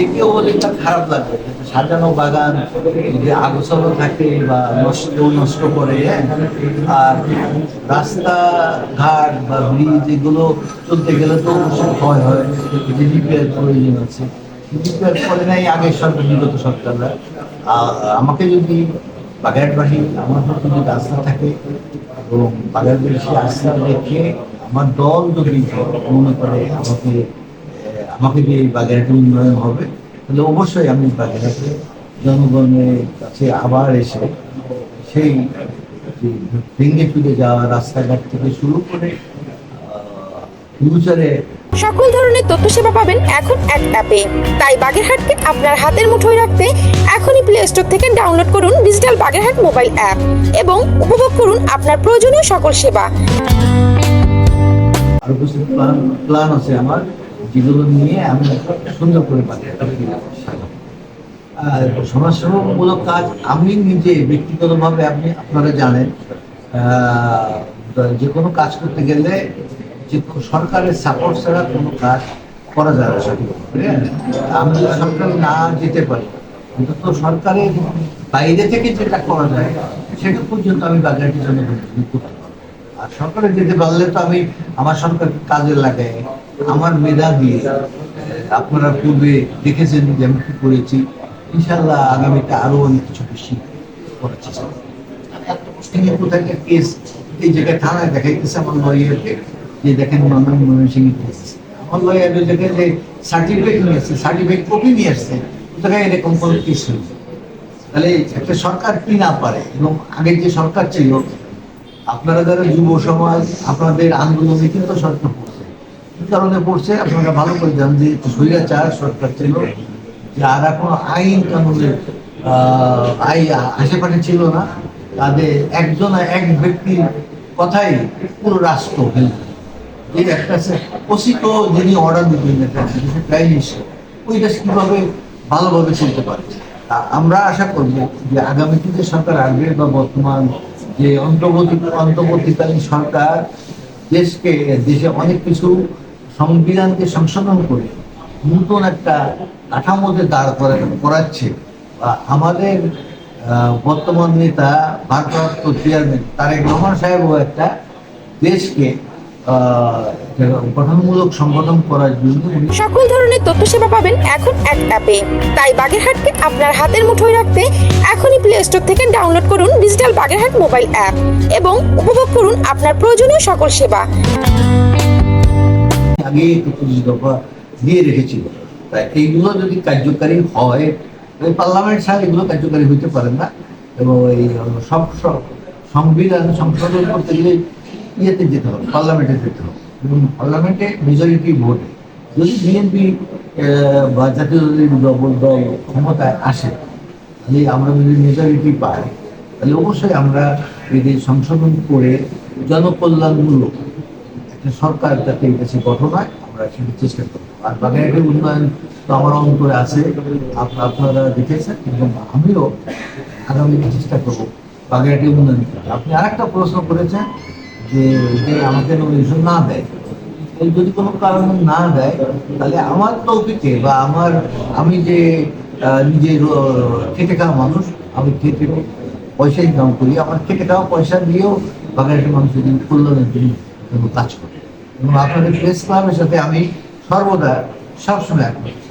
যে কেউ এটা খারাপ লাগে। সাজানো বাগান যে আগোছালো থাকে বা নষ্ট নষ্ট করে হ্যাঁ? আর রাস্তা ঘাট বা ব্রিজ এগুলো চলতে গেলে তো ভয় হয়। যে রিপেয়ার প্রয়োজন আছে। রিপেয়ার করে নাই আগের সরকার বিগত সরকাররা। আমাকে যদি বাগেরহাটবাসী আমার প্রতি যদি আস্থা থাকে এবং বাগেরহাটবাসী আস্থা রেখে আমার দল যদি মনে করে আমাকে আমাকে দিয়ে বাগেরহাটের উন্নয়ন হবে? তাহলে অবশ্যই আমি বাগেরহাটে জনগণের কাছে আবার এসে সেই ভেঙে চুরে যাওয়া রাস্তাঘাট থেকে শুরু করে ফিউচারে সকল ধরনের তথ্য সেবা পাবেন এখন এক অ্যাপে। তাই বাগেরহাটকে আপনার হাতের মুঠোয় রাখতে এখনই প্লে স্টোর থেকে ডাউনলোড করুন ডিজিটাল বাগেরহাট মোবাইল অ্যাপ এবং উপভোগ করুন আপনার প্রয়োজনীয় সকল সেবা। আরও প্ল্যান প্ল্যান আছে আমার। যেগুলো নিয়ে আমি সুন্দর করে আর সমাজসেবামূলক কাজ আমি নিজে ব্যক্তিগতভাবে আপনি আপনারা জানেন যে কোনো কাজ করতে গেলে যে সরকারের সাপোর্ট ছাড়া কোনো কাজ করা যায় না সঠিকভাবে হ্যাঁ? আমি যদি সরকার না যেতে পারি, অন্তত সরকারের বাইরে থেকে যেটা করা যায়, সেটা পর্যন্ত আমি বাগেরহাটের জন্য করতে পারব আর সরকারে যেতে পারলে তো আমি আমার সরকার কাজে লাগাই আমার মেধা দিয়ে আপনারা পূর্বে দেখেছেন যে আমি কি করেছি। ইনশাল্লাহ আগামীতে আরও অনেক কিছু বেশি করার চেষ্টা যে তাহলে একটা সরকার কি না পারে, এবং আগের যে সরকার ছিল, আপনারা যারা যুব সমাজ, আপনাদের আন্দোলনে কিন্তু সরকার কারণে পড়ছে আপনারা ভালো করে জান যে স্বৈরাচার সরকার ছিল। আর কোনো আইন কানুনের আই, আশেপাশে ছিল না। তাদের একজন এক ব্যক্তির কথাই পুরো রাষ্ট্র এই একটা ওসিক যিনি অর্ডার দিবেন একটা প্রাইম মিনিস্টার ওই দেশ কীভাবে ভালোভাবে চলতে পারে? আমরা আশা করব যে আগামীতে যে সরকার আসবে বা বর্তমান যে অন্তর্বর্তী অন্তর্বর্তীকালীন সরকার, দেশকে দেশে অনেক কিছু সংবিধানকে সংশোধন করে নতুন একটা কাঠামোতে দাঁড় করে করাচ্ছে। আমাদের বর্তমান নেতা, ভারপ্রাপ্ত চেয়ারম্যান তারেক রহমান সাহেবও একটা দেশকে গঠনমূলক সংগঠন করার জন্য সকল ধরনের তথ্য সেবা পাবেন এখন এক অ্যাপে। তাই বাগেরহাটকে আপনার হাতের মুঠোয় রাখতে এখনই প্লে স্টোর থেকে ডাউনলোড করুন ডিজিটাল বাগেরহাট মোবাইল অ্যাপ এবং উপভোগ করুন আপনার প্রয়োজনীয় সকল সেবা। আগে একত্রিশ দফা দিয়ে রেখেছিল তাই এইগুলো যদি কার্যকারী হয় পার্লামেন্ট ছাড়া এগুলো কার্যকারী হইতে পারে না। এবং এই সব সব সংবিধান সংশোধন করতে গেলে ইয়েতে যেতে হবে, পার্লামেন্টে যেতে হবে। এবং পার্লামেন্টে মেজরিটি ভোটে। যদি বিএনপি বা জাতীয় দল দল ক্ষমতায় আসে, তাহলে আমরা যদি মেজরিটি পাই, তাহলে অবশ্যই আমরা এদের সংশোধন করে জনকল্যাণমূলক সরকার যাতে এই দেশে গঠন হয়, আমরা সেটা চেষ্টা করব। আর বাগেরহাটের উন্নয়ন তো আমার অন্তরে আছে আপ- আপনারা দেখেছেন এবং আমিও আগামী চেষ্টা করব বাগেরহাটের উন্নয়ন। আপনি আরেকটা প্রশ্ন করেছেন যে যে আমাকে নমিনেশন না দেয়। যদি কোনো কারণে না দেয়, তাহলে আমার তৌফিকে বা আমার, আমি যে নিজে খেটে খাওয়া মানুষ, আমি খেটে পয়সা ইনকাম করি। আমার খেটে খাওয়া পয়সা দিয়েও বাগেরহাটের মানুষের কল্যাণের জন্য আমি কাজ করি। এবং আপনাদের প্রেস ক্লাবের সাথে আমি সর্বদা সবসময় একমত।